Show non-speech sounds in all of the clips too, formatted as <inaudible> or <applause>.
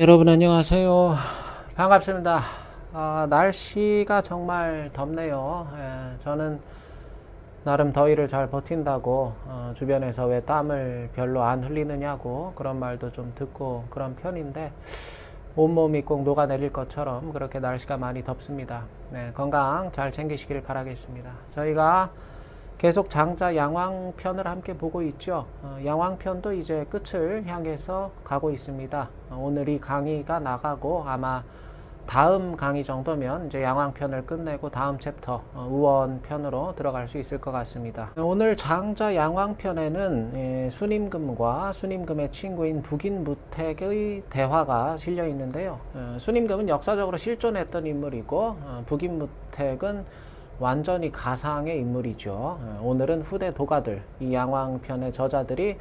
여러분 안녕하세요. 반갑습니다. 아, 날씨가 정말 덥네요. 예, 저는 나름 더위를 잘 버틴다고 어, 주변에서 왜 땀을 별로 안 흘리느냐고 그런 말도 좀 듣고 그런 편인데 온몸이 꼭 녹아내릴 것처럼 그렇게 날씨가 많이 덥습니다. 네, 건강 잘 챙기시길 바라겠습니다. 저희가 계속 장자 양왕편을 함께 보고 있죠. 어, 양왕편도 이제 끝을 향해서 가고 있습니다. 어, 오늘 이 강의가 나가고 아마 다음 강의 정도면 이제 양왕편을 끝내고 다음 챕터 어, 우원편으로 들어갈 수 있을 것 같습니다. 오늘 장자 양왕편에는 예, 수님금과 수님금의 친구인 북인무택의 대화가 실려 있는데요. 어, 수님금은 역사적으로 실존했던 인물이고 어, 북인무택은 완전히 가상의 인물이죠. 어, 오늘은 후대 도가들, 이 양왕편의 저자들이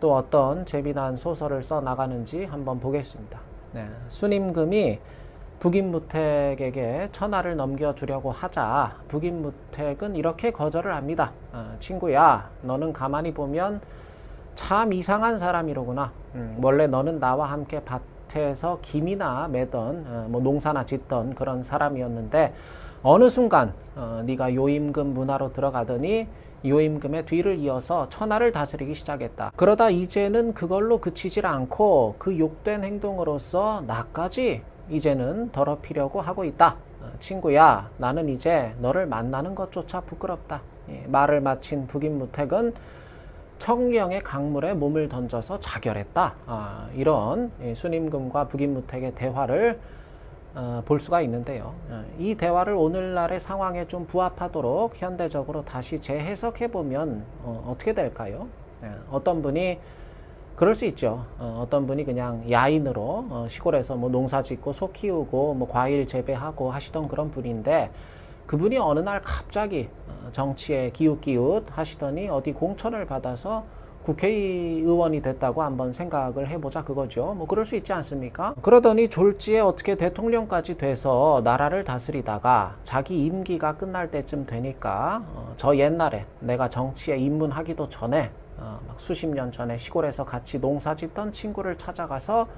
또 어떤 재미난 소설을 써 나가는지 한번 보겠습니다. 네, 수님금이 북인무택에게 천하를 넘겨주려고 하자 북인무택은 이렇게 거절을 합니다. 어, 친구야, 너는 가만히 보면 참 이상한 사람이로구나. 음, 원래 너는 나와 함께 밭에서 김이나 매던 어, 뭐 농사나 짓던 그런 사람이었는데 어느 순간 어, 네가 요임금 문화로 들어가더니 요임금의 뒤를 이어서 천하를 다스리기 시작했다. 그러다 이제는 그걸로 그치질 않고 그 욕된 행동으로서 나까지 이제는 더럽히려고 하고 있다. 어, 친구야, 나는 이제 너를 만나는 것조차 부끄럽다. 예, 말을 마친 북인 무택은 청령의 강물에 몸을 던져서 자결했다. 아, 이런 예, 수님금과 북인 무택의 대화를 어, 볼 수가 있는데요. 어, 이 대화를 오늘날의 상황에 좀 부합하도록 현대적으로 다시 재해석해 보면 어, 떻게 될까요? 예, 어떤 분이 그럴 수 있죠. 어, 떤 분이 그냥 야인으로 어, 시골에서 뭐 농사 짓고 소 키우고 뭐 과일 재배하고 하시던 그런 분인데 그분이 어느 날 갑자기 어, 정치에 기웃기웃 하시더니 어디 공천을 받아서 국회의원이 됐다고 한번 생각을 해보자 그거죠. 뭐 그럴 수 있지 않습니까? 그러더니 졸지에 어떻게 대통령까지 돼서 나라를 다스리다가 자기 임기가 끝날 때쯤 되니까 어, 저 옛날에 내가 정치에 입문하기도 전에 어, 막 수십 년 전에 시골에서 같이 농사 짓던 친구를 찾아가서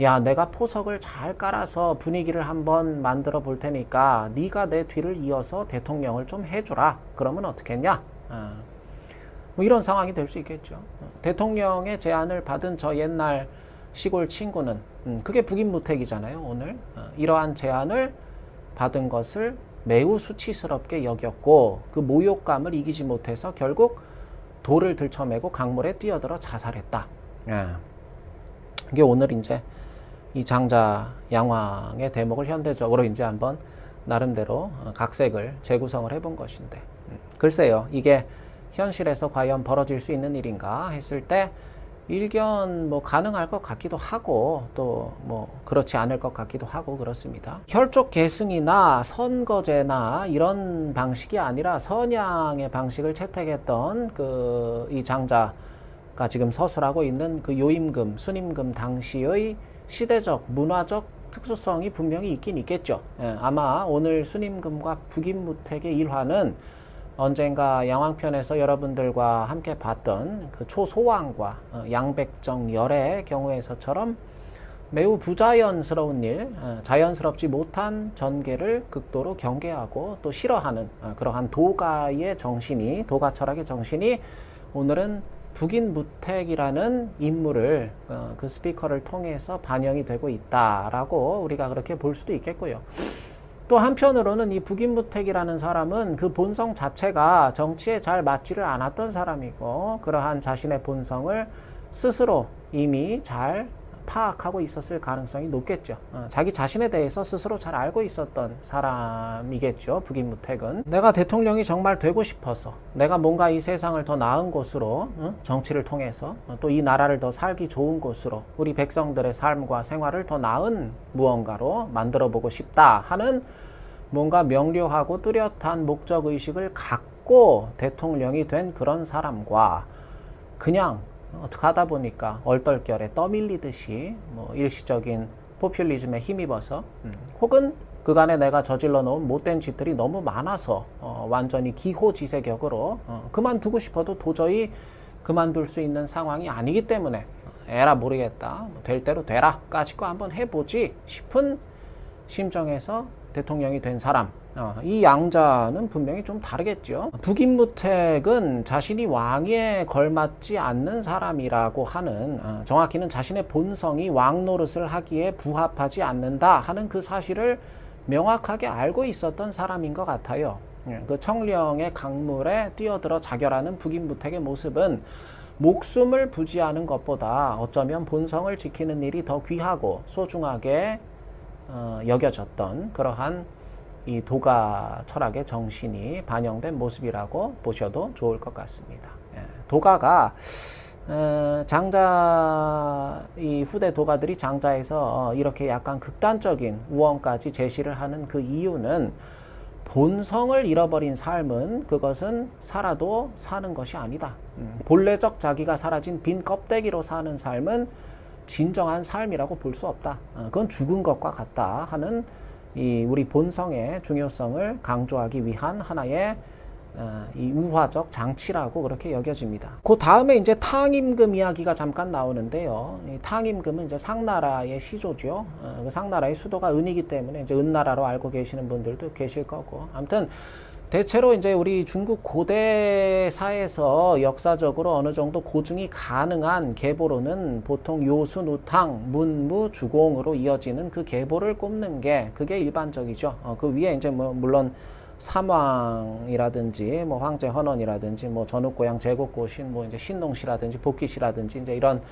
야 내가 포석을 잘 깔아서 분위기를 한번 만들어 볼 테니까 네가 내 뒤를 이어서 대통령을 좀 해주라 그러면 어떻겠냐 어. 뭐 이런 상황이 될 수 있겠죠 어. 대통령의 제안을 받은 저 옛날 시골 친구는 음, 그게 북인무택이잖아요 오늘 어, 이러한 제안을 받은 것을 매우 수치스럽게 여겼고 그 모욕감을 이기지 못해서 결국 돌을 들쳐매고 강물에 뛰어들어 자살했다. 예. 이게 오늘 이제 이 장자 양왕의 대목을 현대적으로 이제 한번 나름대로 어, 각색을 재구성을 해본 것인데 음, 글쎄요 이게 현실에서 과연 벌어질 수 있는 일인가 했을 때 일견 뭐 가능할 것 같기도 하고 또 뭐 그렇지 않을 것 같기도 하고 그렇습니다. 혈족 계승이나 선거제나 이런 방식이 아니라 선양의 방식을 채택했던 그 이 장자가 지금 서술하고 있는 그 요임금, 순임금 당시의 시대적, 문화적 특수성이 분명히 있긴 있겠죠. 예, 아마 오늘 순임금과 북임무택의 일화는 언젠가 양왕편에서 여러분들과 함께 봤던 그 초소왕과 어, 양백정 열의 경우에서처럼 매우 부자연스러운 일, 어, 자연스럽지 못한 전개를 극도로 경계하고 또 싫어하는 어, 그러한 도가의 정신이 도가 철학의 정신이 오늘은 북인 무택이라는 인물을 그 스피커를 통해서 반영이 되고 있다라고 우리가 그렇게 볼 수도 있겠고요. 또 한편으로는 이 북인무택이라는 사람은 그 본성 자체가 정치에 잘 맞지를 않았던 사람이고 그러한 자신의 본성을 스스로 이미 잘 파악하고 있었을 가능성이 높겠죠. 어, 자기 자신에 대해서 스스로 잘 알고 있었던 사람이겠죠. 북인무택은 내가 대통령이 정말 되고 싶어서 내가 뭔가 이 세상을 더 나은 곳으로 어? 정치를 통해서 어, 또이 나라를 더 살기 좋은 곳으로 우리 백성들의 삶과 생활을 더 나은 무언가로 만들어 보고 싶다 하는 뭔가 명료하고 뚜렷한 목적 의식을 갖고 대통령이 된 그런 사람과 그냥 어떻게 하다 보니까 얼떨결에 떠밀리듯이 뭐 일시적인 포퓰리즘에 힘입어서 음, 혹은 그간에 내가 저질러 놓은 못된 짓들이 너무 많아서 어, 완전히 기호지색격으로 어, 그만두고 싶어도 도저히 그만둘 수 있는 상황이 아니기 때문에 에라 모르겠다. 뭐 될 대로 되라까지 거 한번 해보지 싶은 심정에서 대통령이 된 사람. 어, 이 양자는 분명히 좀 다르겠죠. 북임무택은 자신이 왕에 걸맞지 않는 사람이라고 하는, 어, 정확히는 자신의 본성이 왕 노릇을 하기에 부합하지 않는다 하는 그 사실을 명확하게 알고 있었던 사람인 것 같아요. 예, 그 청령의 강물에 뛰어들어 자결하는 북임무택의 모습은 목숨을 부지하는 것보다 어쩌면 본성을 지키는 일이 더 귀하고 소중하게 어, 여겨졌던 그러한 이 도가 철학의 정신이 반영된 모습이라고 보셔도 좋을 것 같습니다. 예, 도가가 어, 장자 이 후대 도가들이 장자에서 이렇게 약간 극단적인 우원까지 제시를 하는 그 이유는 본성을 잃어버린 삶은 그것은 살아도 사는 것이 아니다. 음, 본래적 자기가 사라진 빈 껍데기로 사는 삶은 진정한 삶이라고 볼 수 없다. 어, 그건 죽은 것과 같다 하는 이 우리 본성의 중요성을 강조하기 위한 하나의 어, 이 우화적 장치라고 그렇게 여겨집니다. 그 다음에 이제 탕임금 이야기가 잠깐 나오는데요. 이 탕임금은 이제 상나라의 시조죠. 어, 그 상나라의 수도가 은이기 때문에 이제 은나라로 알고 계시는 분들도 계실 거고. 아무튼 대체로 이제 우리 중국 고대사에서 역사적으로 어느 정도 고증이 가능한 계보로는 보통 요순, 우탕, 문무, 주공으로 이어지는 그 계보를 꼽는 게 그게 일반적이죠. 어, 그 위에 이제 뭐 물론 삼왕이라든지 뭐 황제 헌원이라든지 뭐 전욱고양 제국고신 뭐 이제 신농시라든지 복기시라든지 이제 이런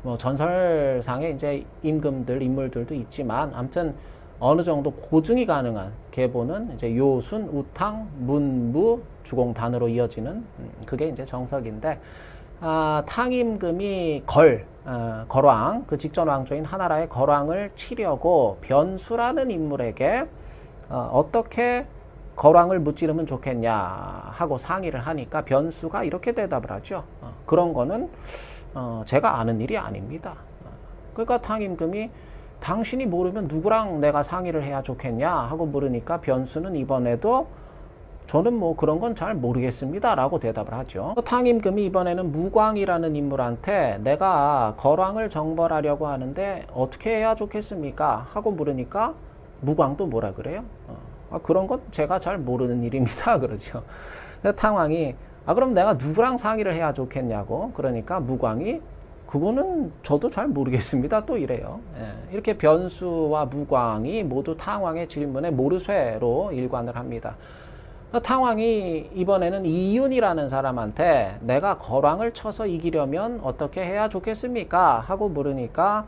뭐 전설상의 이제 임금들 인물들도 있지만 아무튼 어느 정도 고증이 가능한 계보는 이제 요순, 우탕, 문무, 주공단으로 이어지는 음, 그게 이제 정석인데 아, 탕임금이 걸, 어, 걸왕, 그 직전 왕조인 하나라의 걸왕을 치려고 변수라는 인물에게 어, 어떻게 걸왕을 무찌르면 좋겠냐 하고 상의를 하니까 변수가 이렇게 대답을 하죠. 어, 그런 거는 어, 제가 아는 일이 아닙니다. 어, 그러니까 탕임금이 당신이 모르면 누구랑 내가 상의를 해야 좋겠냐 하고 물으니까 변수는 이번에도 저는 뭐 그런 건 잘 모르겠습니다. 라고 대답을 하죠. 탕임금이 이번에는 무광이라는 인물한테 내가 거왕을 정벌하려고 하는데 어떻게 해야 좋겠습니까? 하고 물으니까 무광도 뭐라 그래요? 어, 아, 그런 건 제가 잘 모르는 일입니다. <laughs> 그러죠. 탕왕이 아, 그럼 내가 누구랑 상의를 해야 좋겠냐고. 그러니까 무광이 그거는 저도 잘 모르겠습니다. 또 이래요. 예, 이렇게 변수와 무광이 모두 탕왕의 질문에 모르쇠로 일관을 합니다. 탕왕이 이번에는 이윤이라는 사람한테 내가 거왕을 쳐서 이기려면 어떻게 해야 좋겠습니까? 하고 물으니까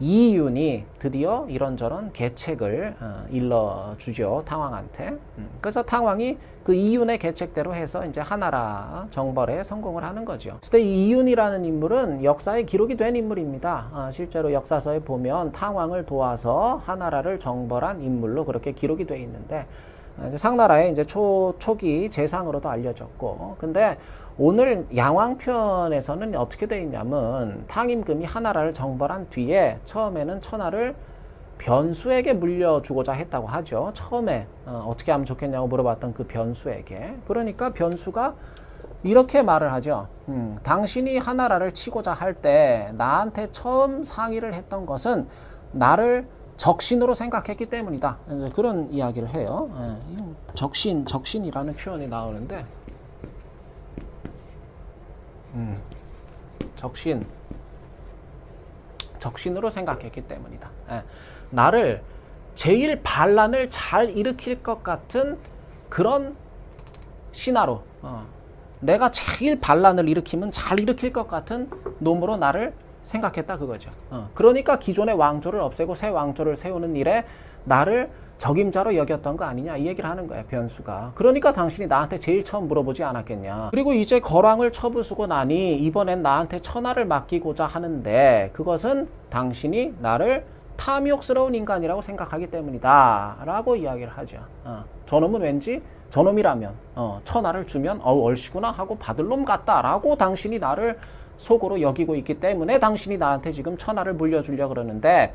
이윤이 드디어 이런저런 계책을 어, 일러주죠 탕왕한테. 음, 그래서 탕왕이 그 이윤의 계책대로 해서 이제 하나라 정벌에 성공을 하는 거죠. 그때 이윤이라는 인물은 역사에 기록이 된 인물입니다. 어, 실제로 역사서에 보면 탕왕을 도와서 하나라를 정벌한 인물로 그렇게 기록이 돼 있는데 상나라의 이제 초 초기 재상으로도 알려졌고, 근데 오늘 양왕편에서는 어떻게 돼 있냐면 탕임금이 하나라를 정벌한 뒤에 처음에는 천하를 변수에게 물려주고자 했다고 하죠. 처음에 어, 떻게 하면 좋겠냐고 물어봤던 그 변수에게. 그러니까 변수가 이렇게 말을 하죠. 음, 당신이 하나라를 치고자 할 때 나한테 처음 상의를 했던 것은 나를 적신으로 생각했기 때문이다. 그런 이야기를 해요. 예, 적신, 적신이라는 표현이 나오는데, 음, 적신, 적신으로 생각했기 때문이다. 예, 나를 제일 반란을 잘 일으킬 것 같은 그런 신하로, 어, 내가 제일 반란을 일으키면 잘 일으킬 것 같은 놈으로 나를 생각했다 그거죠. 어, 그러니까 기존의 왕조를 없애고 새 왕조를 세우는 일에 나를 적임자로 여겼던 거 아니냐 이 얘기를 하는 거야 변수가. 그러니까 당신이 나한테 제일 처음 물어보지 않았겠냐. 그리고 이제 거왕을 처부수고 나니 이번엔 나한테 천하를 맡기고자 하는데 그것은 당신이 나를 탐욕스러운 인간이라고 생각하기 때문이다. 라고 이야기를 하죠. 어, 저놈은 왠지 저놈이라면 어, 천하를 주면 어우 얼씨구나 하고 받을 놈 같다 라고 당신이 나를 속으로 여기고 있기 때문에 당신이 나한테 지금 천하를 물려주려 그러는데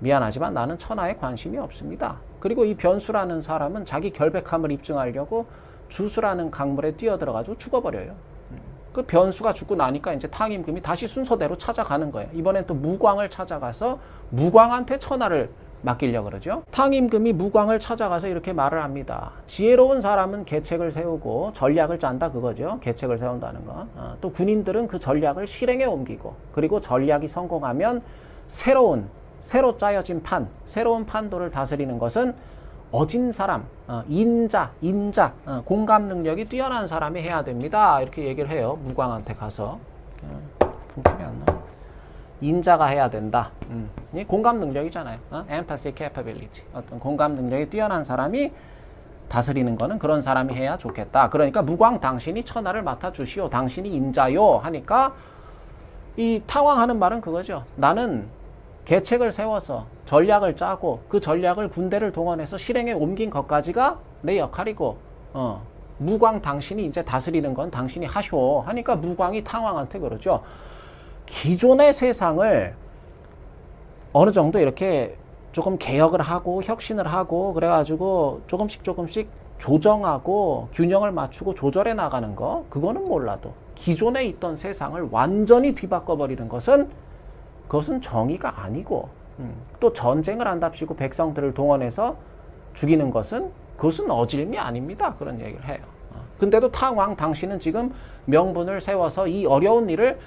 미안하지만 나는 천하에 관심이 없습니다. 그리고 이 변수라는 사람은 자기 결백함을 입증하려고 주수라는 강물에 뛰어들어가지고 죽어버려요. 음. 그 변수가 죽고 나니까 이제 탕임금이 다시 순서대로 찾아가는 거예요. 이번엔 또 무광을 찾아가서 무광한테 천하를 맡기려 그러죠. 탕임금이 무광을 찾아가서 이렇게 말을 합니다. 지혜로운 사람은 계책을 세우고 전략을 짠다 그거죠. 계책을 세운다는 건. 어, 또 군인들은 그 전략을 실행에 옮기고 그리고 전략이 성공하면 새로운 새로 짜여진 판, 새로운 판도를 다스리는 것은 어진 사람, 어, 인자, 인자, 어, 공감 능력이 뛰어난 사람이 해야 됩니다. 이렇게 얘기를 해요. 무광한테 가서. 어, 분명히 안 나와. 인자가 해야 된다. 음. 이 공감 능력이잖아요. 어? empathy capability. 어떤 공감 능력이 뛰어난 사람이 다스리는 거는 그런 사람이 해야 좋겠다. 그러니까 무광 당신이 천하를 맡아 주시오. 당신이 인자요 하니까 이 탕왕하는 말은 그거죠. 나는 계책을 세워서 전략을 짜고 그 전략을 군대를 동원해서 실행에 옮긴 것까지가 내 역할이고 어, 무광 당신이 이제 다스리는 건 당신이 하쇼 하니까 무광이 탕왕한테 그러죠. 기존의 세상을 어느 정도 이렇게 조금 개혁을 하고 혁신을 하고 그래가지고 조금씩 조금씩 조정하고 균형을 맞추고 조절해 나가는 거 그거는 몰라도 기존에 있던 세상을 완전히 뒤바꿔 버리는 것은 그것은 정의가 아니고 음, 또 전쟁을 한답시고 백성들을 동원해서 죽이는 것은 그것은 어질미 아닙니다 그런 얘기를 해요. 어. 근데도 탕왕 당신은 지금 명분을 세워서 이 어려운 일을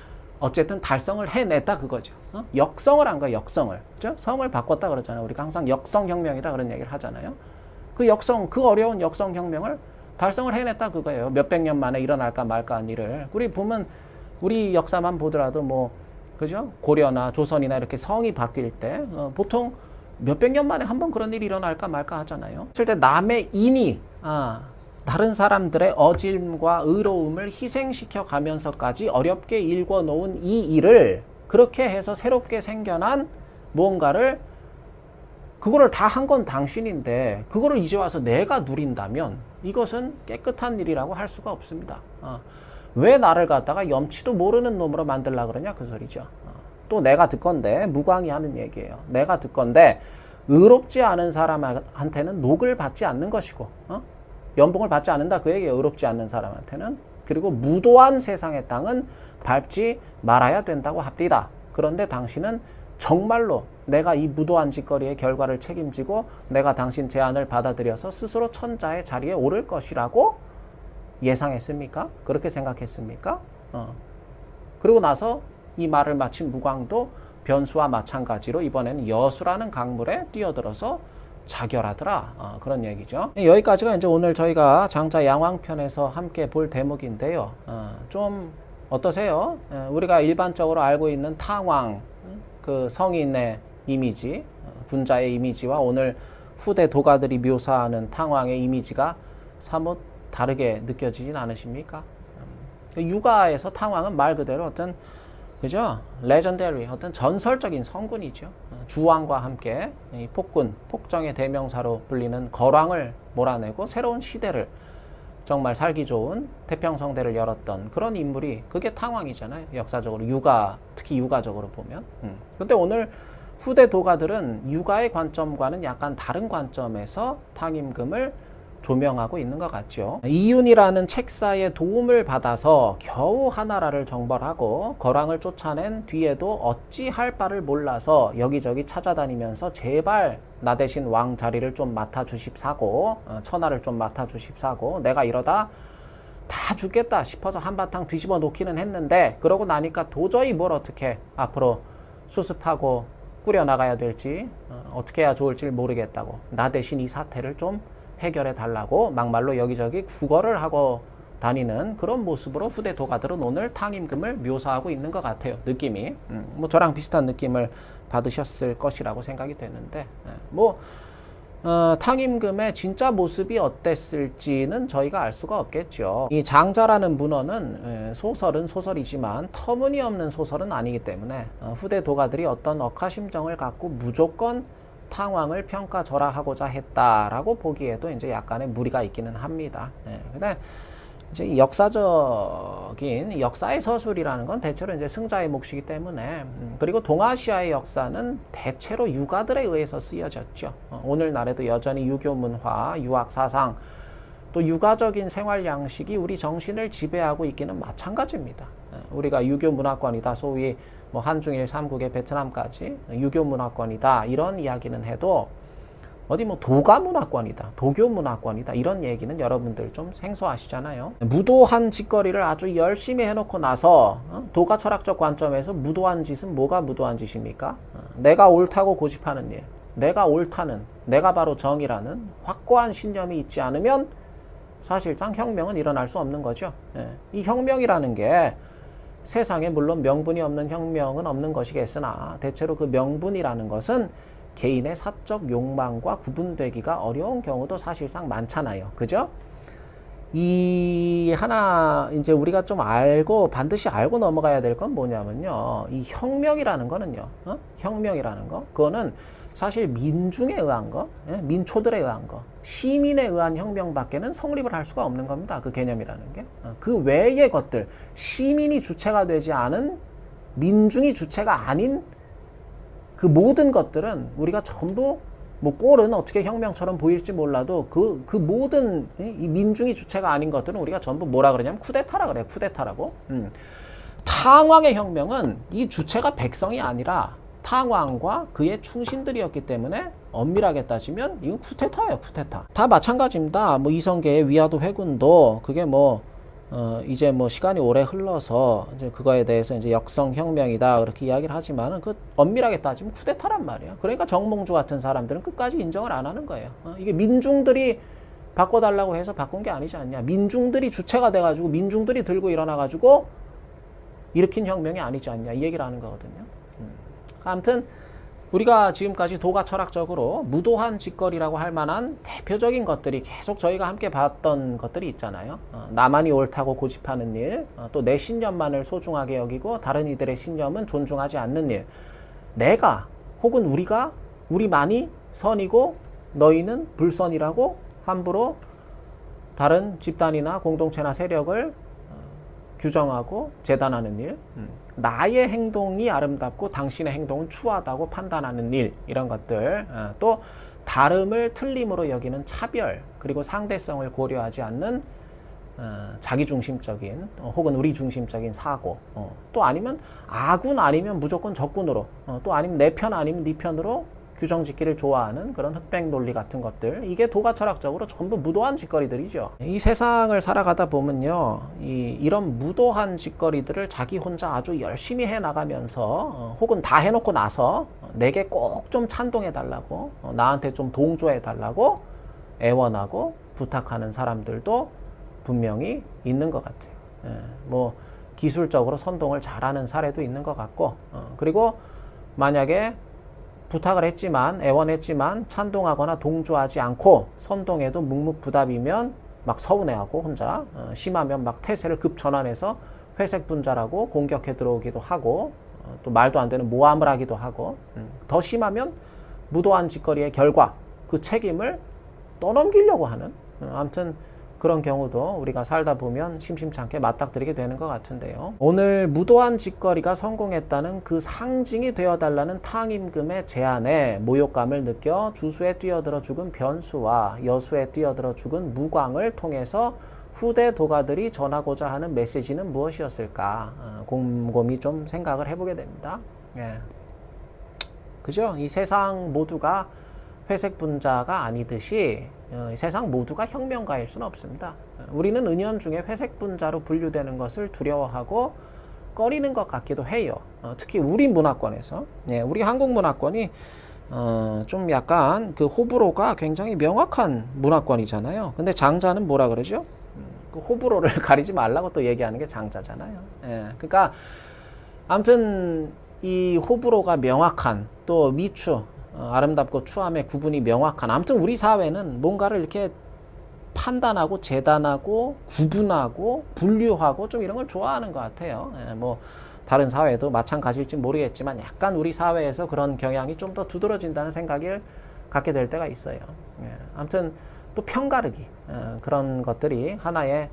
어쨌든 달성을 해냈다 그거죠. 어? 역성을 한 거야, 역성을. 그죠? 성을 바꿨다 그러잖아요. 우리가 항상 역성혁명이다 그런 얘기를 하잖아요. 그 역성, 그 어려운 역성혁명을 달성을 해냈다 그거예요. 몇백 년 만에 일어날까 말까 한 일을. 우리 보면, 우리 역사만 보더라도 뭐, 그죠? 고려나 조선이나 이렇게 성이 바뀔 때, 어, 보통 몇백 년 만에 한 번 그런 일이 일어날까 말까 하잖아요. 때 남의 인이, 아, 다른 사람들의 어질과 의로움을 희생시켜 가면서까지 어렵게 일궈 놓은 이 일을 그렇게 해서 새롭게 생겨난 무언가를 그거를 다 한 건 당신인데 그거를 이제 와서 내가 누린다면 이것은 깨끗한 일이라고 할 수가 없습니다. 어. 왜 나를 갖다가 염치도 모르는 놈으로 만들라 그러냐 그 소리죠. 어. 또 내가 듣건데 무광이 하는 얘기예요. 내가 듣건데 의롭지 않은 사람한테는 녹을 받지 않는 것이고 어? 연봉을 받지 않는다 그 얘기예요. 의롭지 않는 사람한테는. 그리고 무도한 세상의 땅은 밟지 말아야 된다고 합디다. 그런데 당신은 정말로 내가 이 무도한 짓거리의 결과를 책임지고 내가 당신 제안을 받아들여서 스스로 천자의 자리에 오를 것이라고 예상했습니까? 그렇게 생각했습니까? 어. 그리고 나서 이 말을 마친 무광도 변수와 마찬가지로 이번에는 여수라는 강물에 뛰어들어서 자결하더라. 어, 그런 얘기죠. 여기까지가 이제 오늘 저희가 장자 양왕편에서 함께 볼 대목인데요. 어, 좀 어떠세요? 에, 우리가 일반적으로 알고 있는 탕왕, 그 성인의 이미지, 어, 군자의 이미지와 오늘 후대 도가들이 묘사하는 탕왕의 이미지가 사뭇 다르게 느껴지진 않으십니까? 음, 육아에서 탕왕은 말 그대로 어떤 그죠? 레전더리 어떤 전설적인 성군이죠. 어, 주왕과 함께 이 폭군, 폭정의 대명사로 불리는 거왕을 몰아내고 새로운 시대를 정말 살기 좋은 태평성대를 열었던 그런 인물이 그게 탕왕이잖아요. 역사적으로 육아, 특히 육아적으로 보면. 음. 근데 오늘 후대 도가들은 육아의 관점과는 약간 다른 관점에서 탕임금을 조명하고 있는 것 같죠. 이윤이라는 책사의 도움을 받아서 겨우 하나라를 정벌하고 거랑을 쫓아낸 뒤에도 어찌할 바를 몰라서 여기저기 찾아다니면서 제발 나 대신 왕 자리를 좀 맡아 주십사고 어, 천하를 좀 맡아 주십사고 내가 이러다 다 죽겠다 싶어서 한바탕 뒤집어 놓기는 했는데 그러고 나니까 도저히 뭘 어떻게 앞으로 수습하고 꾸려 나가야 될지 어, 어떻게 해야 좋을지 모르겠다고 나 대신 이 사태를 좀 해결해 달라고 막말로 여기저기 구걸을 하고 다니는 그런 모습으로 후대 도가들은 오늘 탕임금을 묘사하고 있는 것 같아요. 느낌이. 음, 뭐 저랑 비슷한 느낌을 받으셨을 것이라고 생각이 되는데, 예, 뭐, 어, 탕임금의 진짜 모습이 어땠을지는 저희가 알 수가 없겠죠. 이 장자라는 문어는 예, 소설은 소설이지만 터무니없는 소설은 아니기 때문에 어, 후대 도가들이 어떤 억하심정을 갖고 무조건 탕왕을 평가절하하고자 했다라고 보기에도 이제 약간의 무리가 있기는 합니다. 예, 근데 이제 역사적인 역사의 서술이라는 건 대체로 이제 승자의 몫이기 때문에 음, 그리고 동아시아의 역사는 대체로 유가들에 의해서 쓰여졌죠. 어, 오늘날에도 여전히 유교 문화, 유학 사상 또 육아적인 생활 양식이 우리 정신을 지배하고 있기는 마찬가지입니다. 예, 우리가 유교 문화권이다, 소위 뭐 한중일 삼국의 베트남까지 유교 문화권이다 이런 이야기는 해도 어디 뭐 도가 문화권이다, 도교 문화권이다 이런 얘기는 여러분들 좀 생소하시잖아요. 무도한 짓거리를 아주 열심히 해놓고 나서 어? 도가 철학적 관점에서 무도한 짓은 뭐가 무도한 짓입니까? 어, 내가 옳다고 고집하는 일, 내가 옳다는, 내가 바로 정이라는 확고한 신념이 있지 않으면 사실상 혁명은 일어날 수 없는 거죠. 예. 이 혁명이라는 게 세상에 물론 명분이 없는 혁명은 없는 것이겠으나 대체로 그 명분이라는 것은 개인의 사적 욕망과 구분되기가 어려운 경우도 사실상 많잖아요. 그죠? 이 하나 이제 우리가 좀 알고 반드시 알고 넘어가야 될 건 뭐냐면요. 이 혁명이라는 거는요. 어? 혁명이라는 거. 그거는 사실 민중에 의한 거, 예? 민초들에 의한 거, 시민에 의한 혁명밖에는 성립을 할 수가 없는 겁니다. 그 개념이라는 게. 어, 그 외의 것들, 시민이 주체가 되지 않은 민중이 주체가 아닌 그 모든 것들은 우리가 전부 뭐 꼴은 어떻게 혁명처럼 보일지 몰라도 그, 그 모든 이 민중이 주체가 아닌 것들은 우리가 전부 뭐라 그러냐면 쿠데타라 그래요. 쿠데타라고. 음. 탕왕의 혁명은 이 주체가 백성이 아니라 탕왕과 그의 충신들이었기 때문에 엄밀하게 따지면 이건 쿠데타예요, 쿠데타. 다 마찬가지입니다. 뭐 이성계의 위화도 회군도 그게 뭐 어, 이제 뭐 시간이 오래 흘러서 이제 그거에 대해서 이제 역성 혁명이다 그렇게 이야기를 하지만은 그 엄밀하게 따지면 쿠데타란 말이에요. 그러니까 정몽주 같은 사람들은 끝까지 인정을 안 하는 거예요. 어, 이게 민중들이 바꿔달라고 해서 바꾼 게 아니지 않냐. 민중들이 주체가 돼가지고 민중들이 들고 일어나가지고 일으킨 혁명이 아니지 않냐. 이 얘기를 하는 거거든요. 음. 아무튼 우리가 지금까지 도가 철학적으로 무도한 짓거리라고 할 만한 대표적인 것들이 계속 저희가 함께 봤던 것들이 있잖아요. 어, 나만이 옳다고 고집하는 일, 어, 또내 신념만을 소중하게 여기고 다른 이들의 신념은 존중하지 않는 일. 내가 혹은 우리가 우리만이 선이고 너희는 불선이라고 함부로 다른 집단이나 공동체나 세력을 규정하고 재단하는 일, 음. 나의 행동이 아름답고 당신의 행동은 추하다고 판단하는 일, 이런 것들, 어, 또 다름을 틀림으로 여기는 차별, 그리고 상대성을 고려하지 않는 어, 자기중심적인 어, 혹은 우리중심적인 사고, 어, 또 아니면 아군 아니면 무조건 적군으로, 어, 또 아니면 내 편 아니면 네 편으로 규정 짓기를 좋아하는 그런 흑백 논리 같은 것들 이게 도가 철학적으로 전부 무도한 짓거리들이죠. 이 세상을 살아가다 보면요, 이, 이런 무도한 짓거리들을 자기 혼자 아주 열심히 해 나가면서 어, 혹은 다 해놓고 나서 내게 꼭 좀 찬동해 달라고 어, 나한테 좀 동조해 달라고 애원하고 부탁하는 사람들도 분명히 있는 것 같아요. 예, 뭐 기술적으로 선동을 잘하는 사례도 있는 것 같고 어, 그리고 만약에 부탁을 했지만 애원했지만 찬동하거나 동조하지 않고 선동해도 묵묵부답이면 막 서운해하고 혼자 어, 심하면 막 태세를 급전환해서 회색 분자라고 공격해 들어오기도 하고 어, 또 말도 안 되는 모함을 하기도 하고 음, 더 심하면 무도한 짓거리의 결과 그 책임을 떠넘기려고 하는 어, 아무튼 그런 경우도 우리가 살다 보면 심심찮게 맞닥뜨리게 되는 것 같은데요. 오늘 무도한 짓거리가 성공했다는 그 상징이 되어달라는 탕임금의 제안에 모욕감을 느껴 주수에 뛰어들어 죽은 변수와 여수에 뛰어들어 죽은 무광을 통해서 후대 도가들이 전하고자 하는 메시지는 무엇이었을까 어, 곰곰이 좀 생각을 해보게 됩니다. 예. 그죠? 이 세상 모두가 회색 분자가 아니듯이 어, 세상 모두가 혁명가일 수는 없습니다. 우리는 은연 중에 회색 분자로 분류되는 것을 두려워하고 꺼리는 것 같기도 해요. 어, 특히 우리 문화권에서, 예, 우리 한국 문화권이 어, 좀 약간 그 호불호가 굉장히 명확한 문화권이잖아요. 근데 장자는 뭐라 그러죠? 음, 그 호불호를 <laughs> 가리지 말라고 또 얘기하는 게 장자잖아요. 예, 그러니까 아무튼 이 호불호가 명확한 또 미추 어, 아름답고 추함의 구분이 명확한 아무튼 우리 사회는 뭔가를 이렇게 판단하고 재단하고 구분하고 분류하고 좀 이런 걸 좋아하는 것 같아요. 예, 뭐 다른 사회도 마찬가지일지 모르겠지만 약간 우리 사회에서 그런 경향이 좀 더 두드러진다는 생각을 갖게 될 때가 있어요. 예, 아무튼 또 편가르기 예, 그런 것들이 하나의 이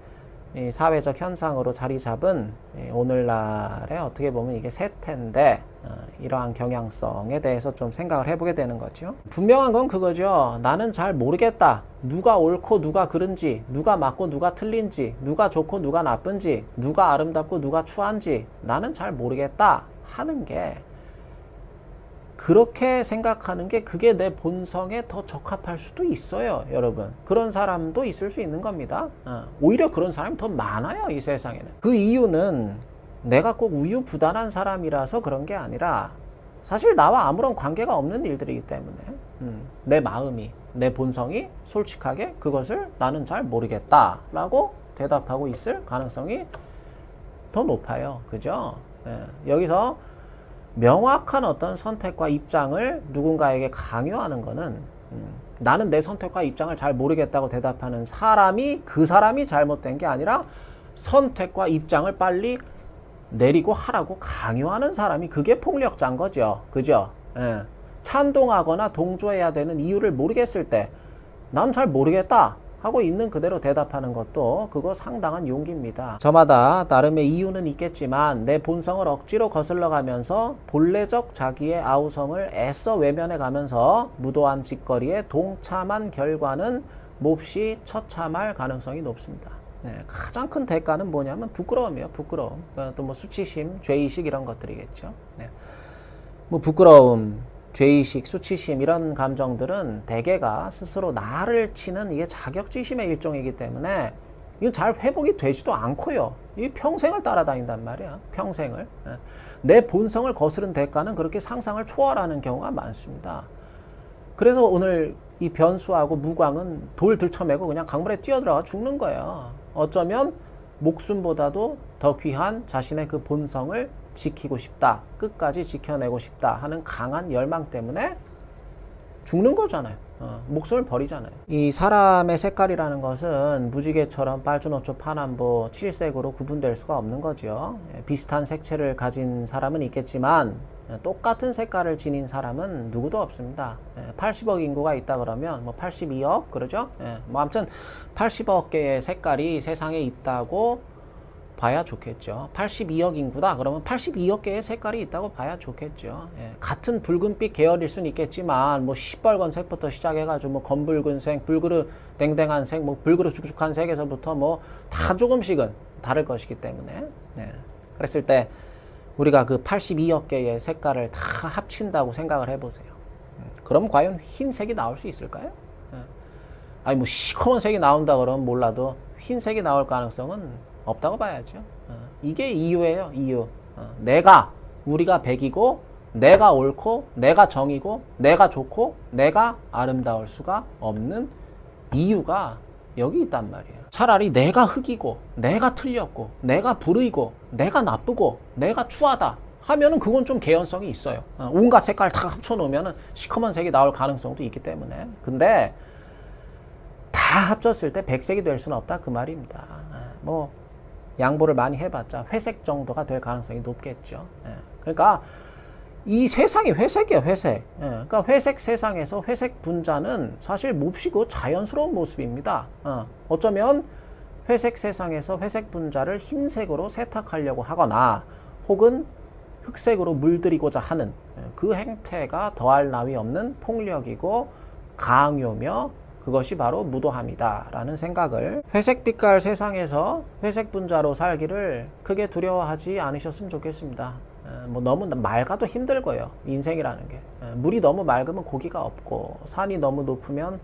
사회적 현상으로 자리 잡은 이 오늘날의 어떻게 보면 이게 세태인데 어, 이러한 경향성에 대해서 좀 생각을 해보게 되는 거죠. 분명한 건 그거죠. 나는 잘 모르겠다. 누가 옳고 누가 그른지, 누가 맞고 누가 틀린지, 누가 좋고 누가 나쁜지, 누가 아름답고 누가 추한지 나는 잘 모르겠다 하는 게 그렇게 생각하는 게 그게 내 본성에 더 적합할 수도 있어요, 여러분. 그런 사람도 있을 수 있는 겁니다. 어, 오히려 그런 사람이 더 많아요, 이 세상에는. 그 이유는 내가 꼭 우유부단한 사람이라서 그런 게 아니라 사실 나와 아무런 관계가 없는 일들이기 때문에 음, 내 마음이, 내 본성이 솔직하게 그것을 나는 잘 모르겠다라고 대답하고 있을 가능성이 더 높아요. 그죠? 예, 여기서 명확한 어떤 선택과 입장을 누군가에게 강요하는 거는 음, 나는 내 선택과 입장을 잘 모르겠다고 대답하는 사람이 그 사람이 잘못된 게 아니라 선택과 입장을 빨리 내리고 하라고 강요하는 사람이 그게 폭력자인 거죠. 그죠? 예. 찬동하거나 동조해야 되는 이유를 모르겠을 때 난 잘 모르겠다 하고 있는 그대로 대답하는 것도 그거 상당한 용기입니다. 저마다 나름의 이유는 있겠지만 내 본성을 억지로 거슬러 가면서 본래적 자기의 아우성을 애써 외면해 가면서 무도한 짓거리에 동참한 결과는 몹시 처참할 가능성이 높습니다. 네, 가장 큰 대가는 뭐냐면 부끄러움이에요. 부끄러움. 또 뭐 수치심, 죄의식 이런 것들이겠죠. 네. 뭐 부끄러움, 죄의식, 수치심 이런 감정들은 대개가 스스로 나를 치는 이게 자격지심의 일종이기 때문에 이건 잘 회복이 되지도 않고요. 이 평생을 따라다닌단 말이야. 평생을. 예. 내 본성을 거스른 대가는 그렇게 상상을 초월하는 경우가 많습니다. 그래서 오늘 이 변수하고 무광은 돌 들쳐매고 그냥 강물에 뛰어들어가 죽는 거예요. 어쩌면 목숨보다도 더 귀한 자신의 그 본성을 지키고 싶다. 끝까지 지켜내고 싶다 하는 강한 열망 때문에 죽는 거잖아요. 어, 목숨을 버리잖아요. 이 사람의 색깔이라는 것은 무지개처럼 빨주노초 파남보 칠색으로 구분될 수가 없는 거죠. 예, 비슷한 색채를 가진 사람은 있겠지만 예, 똑같은 색깔을 지닌 사람은 누구도 없습니다. 예, 80억 인구가 있다 그러면 뭐 82억 그러죠? 예, 뭐 아무튼 80억 개의 색깔이 세상에 있다고 봐야 좋겠죠. 82억 인구다. 그러면 82억 개의 색깔이 있다고 봐야 좋겠죠. 예, 같은 붉은빛 계열일 수는 있겠지만 뭐 시뻘건 색부터 시작해가지고 뭐 검붉은색, 불그르 댕댕한 색, 뭐 불그르 죽죽한 색에서부터 뭐 다 조금씩은 다를 것이기 때문에 예, 그랬을 때 우리가 그 82억 개의 색깔을 다 합친다고 생각을 해보세요. 음, 그럼 과연 흰색이 나올 수 있을까요? 예. 아니 뭐 시커먼 색이 나온다 그러면 몰라도 흰색이 나올 가능성은 없다고 봐야죠. 어, 이게 이유예요, 이유. 어, 내가, 우리가 백이고, 내가 옳고, 내가 정이고, 내가 좋고, 내가 아름다울 수가 없는 이유가 여기 있단 말이에요. 차라리 내가 흑이고, 내가 틀렸고, 내가 불의고, 내가 나쁘고, 내가 추하다. 하면은 그건 좀 개연성이 있어요. 어, 온갖 색깔 다 합쳐놓으면은 시커먼 색이 나올 가능성도 있기 때문에. 근데 다 합쳤을 때 백색이 될 수는 없다. 그 말입니다. 뭐, 양보를 많이 해봤자 회색 정도가 될 가능성이 높겠죠. 예. 그러니까 이 세상이 회색이에요, 회색. 예. 그러니까 회색 세상에서 회색 분자는 사실 몹시고 자연스러운 모습입니다. 어. 어쩌면 회색 세상에서 회색 분자를 흰색으로 세탁하려고 하거나 혹은 흑색으로 물들이고자 하는 예, 그 행태가 더할 나위 없는 폭력이고 강요며 그것이 바로 무도함이다라는 생각을 회색 빛깔 세상에서 회색 분자로 살기를 크게 두려워하지 않으셨으면 좋겠습니다. 뭐 너무 맑아도 힘들고요. 인생이라는 게 물이 너무 맑으면 고기가 없고 산이 너무 높으면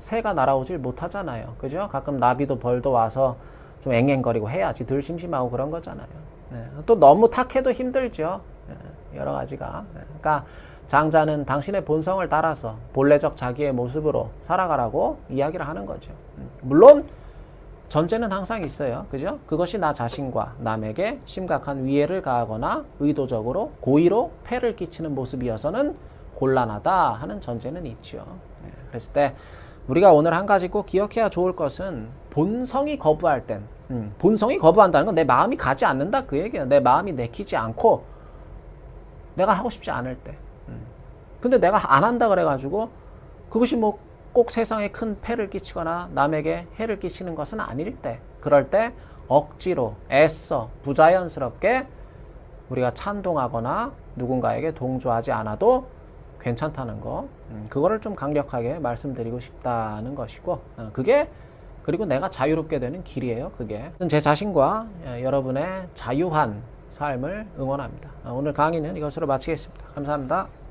새가 날아오질 못하잖아요. 그죠? 가끔 나비도 벌도 와서 좀 앵앵거리고 해야지 덜 심심하고 그런 거잖아요. 또 너무 탁해도 힘들죠. 여러 가지가. 그러니까 장자는 당신의 본성을 따라서 본래적 자기의 모습으로 살아가라고 이야기를 하는 거죠. 음, 물론 전제는 항상 있어요. 그죠? 그것이 나 자신과 남에게 심각한 위해를 가하거나 의도적으로 고의로 폐를 끼치는 모습이어서는 곤란하다 하는 전제는 있죠. 네, 그랬을 때 우리가 오늘 한 가지 꼭 기억해야 좋을 것은 본성이 거부할 땐 음, 본성이 거부한다는 건 내 마음이 가지 않는다 그 얘기예요. 내 마음이 내키지 않고 내가 하고 싶지 않을 때 근데 내가 안 한다 그래가지고 그것이 뭐 꼭 세상에 큰 폐를 끼치거나 남에게 해를 끼치는 것은 아닐 때 그럴 때 억지로 애써 부자연스럽게 우리가 찬동하거나 누군가에게 동조하지 않아도 괜찮다는 거 음, 그거를 좀 강력하게 말씀드리고 싶다는 것이고 어, 그게 그리고 내가 자유롭게 되는 길이에요 그게. 제 자신과 예, 여러분의 자유한 삶을 응원합니다. 어, 오늘 강의는 이것으로 마치겠습니다. 감사합니다